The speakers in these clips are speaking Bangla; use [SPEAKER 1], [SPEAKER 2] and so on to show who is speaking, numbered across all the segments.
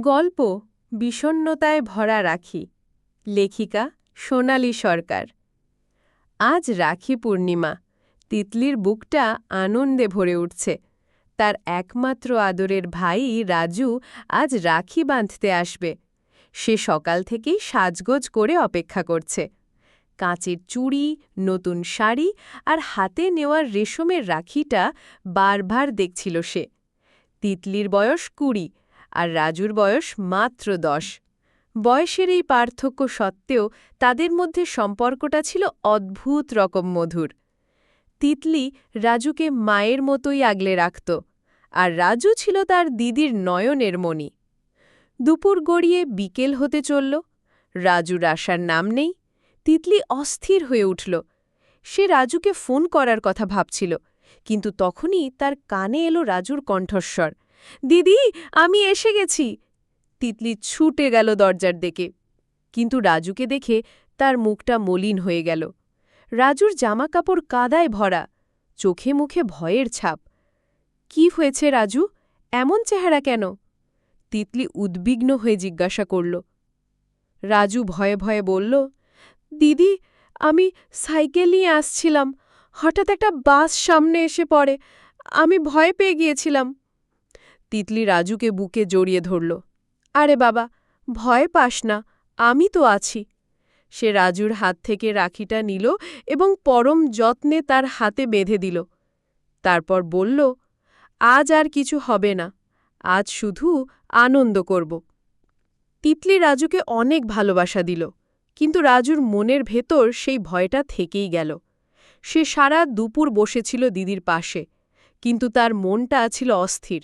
[SPEAKER 1] গল্প বিষণ্নতায় ভরা রাখি। লেখিকা সোনালী সরকার। আজ রাখি পূর্ণিমা। তিতলির বুকটা আনন্দে ভরে উঠছে। তার একমাত্র আদরের ভাই রাজু আজ রাখি বাঁধতে আসবে। সে সকাল থেকেই সাজগোজ করে অপেক্ষা করছে। কাঁচের চুড়ি, নতুন শাড়ি আর হাতে নেওয়ার রেশমের রাখিটা বারবার দেখছিল সে। তিতলির বয়স কুড়ি। আর রাজুর বয়স মাত্র দশ। বয়সের এই পার্থক্য সত্ত্বেও তাদের মধ্যে সম্পর্কটা ছিল অদ্ভুত রকম মধুর। তিতলি রাজুকে মায়ের মতোই আগলে রাখত আর রাজু ছিল তার দিদির নয়নের মণি। দুপুর গড়িয়ে বিকেল হতে চলল, রাজুর আসার নাম নেই, তিতলি অস্থির হয়ে উঠল। সে রাজুকে ফোন করার কথা ভাবছিল, কিন্তু তখনই তার কানে এলো রাজুর কণ্ঠস্বর। দিদি, আমি এসে গেছি। তিতলি ছুটে গেল দরজার দিকে। কিন্তু রাজুকে দেখে তার মুখটা মলিন হয়ে গেল। রাজুর জামাকাপড় কাদায় ভরা, চোখে মুখে ভয়ের ছাপ। কি হয়েছে রাজু? এমন চেহারা কেন? তিতলি উদ্বিগ্ন হয়ে জিজ্ঞাসা করল। রাজু ভয়ে ভয়ে বলল, দিদি, আমি সাইকেল নিয়ে আসছিলাম। হঠাৎ একটা বাস সামনে এসে পড়ে। আমি ভয় পেয়ে গিয়েছিলাম। তিতলি রাজুকে বুকে জড়িয়ে ধরল। আরে বাবা, ভয় পাস না, আমি তো আছি। সে রাজুর হাত থেকে রাখিটা নিল এবং পরম যত্নে তার হাতে বেঁধে দিল। তারপর বলল, আজ আর কিছু হবে না, আজ শুধু আনন্দ করব। তিতলি রাজুকে অনেক ভালোবাসা দিল, কিন্তু রাজুর মনের ভেতর সেই ভয়টা থেকেই গেল। সে সারা দুপুর বসেছিল দিদির পাশে, কিন্তু তার মনটা ছিল অস্থির।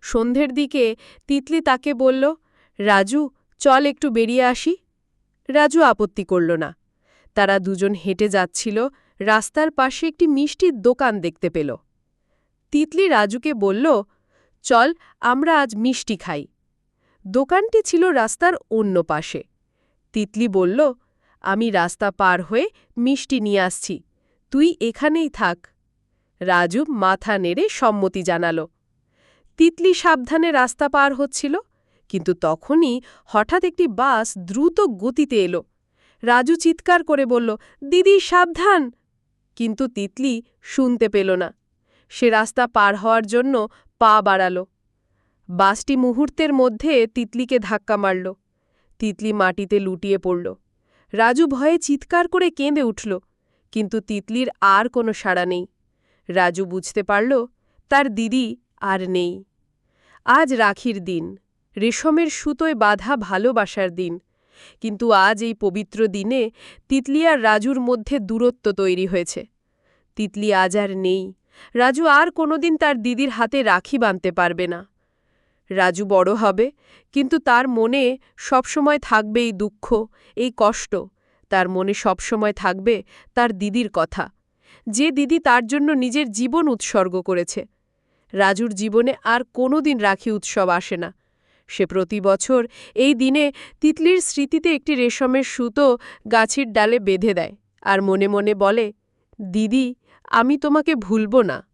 [SPEAKER 1] সন্ধ্যের দিকে তিতলি তাকে বলল, রাজু, চল একটু বেরিয়ে আসি। রাজু আপত্তি করল না। তারা দুজন হেঁটে যাচ্ছিল, রাস্তার পাশে একটি মিষ্টির দোকান দেখতে পেল। তিতলি রাজুকে বলল, চল, আমরা আজ মিষ্টি খাই। দোকানটি ছিল রাস্তার অন্য পাশে। তিতলি বলল, আমি রাস্তা পার হয়ে মিষ্টি নিয়ে আসছি। তুই এখানেই থাক। রাজু মাথা নেড়ে সম্মতি জানাল। তিতলি সাবধানে রাস্তা পার হচ্ছিল, কিন্তু তখনই হঠাৎ একটি বাস দ্রুত গতিতে এলো। রাজু চিৎকার করে বলল, দিদি, সাবধান! কিন্তু তিতলি শুনতে পেল না। সে রাস্তা পার হওয়ার জন্য পা বাড়াল। বাসটি মুহূর্তের মধ্যে তিতলিকে ধাক্কা মারল। তিতলি মাটিতে লুটিয়ে পড়ল। রাজু ভয়ে চিৎকার করে কেঁদে উঠল, কিন্তু তিতলির আর কোনো সাড়া নেই। রাজু বুঝতে পারল, তার দিদি আর নেই। আজ রাখির দিন, রেশমের সুতোয় বাধা ভালোবাসার দিন, কিন্তু আজ এই পবিত্র দিনে তিতলি আর রাজুর মধ্যে দূরত্ব তৈরি হয়েছে। তিতলি আজ আর নেই, রাজু আর কোনোদিন তার দিদির হাতে রাখি বাঁধতে পারবে না। রাজু বড় হবে, কিন্তু তার মনে সবসময় থাকবে এই দুঃখ, এই কষ্ট, তার মনে সবসময় থাকবে তার দিদির কথা, যে দিদি তার জন্য নিজের জীবন উৎসর্গ করেছে। রাজুর জীবনে আর কোনো দিন রাখি উৎসব আসে না। সে প্রতি বছর এই দিনে তিতলির স্মৃতিতে একটি রেশমের সুতো গাছের ডালে বেঁধে দেয় আর মনে মনে বলে, দিদি, আমি তোমাকে ভুলব না।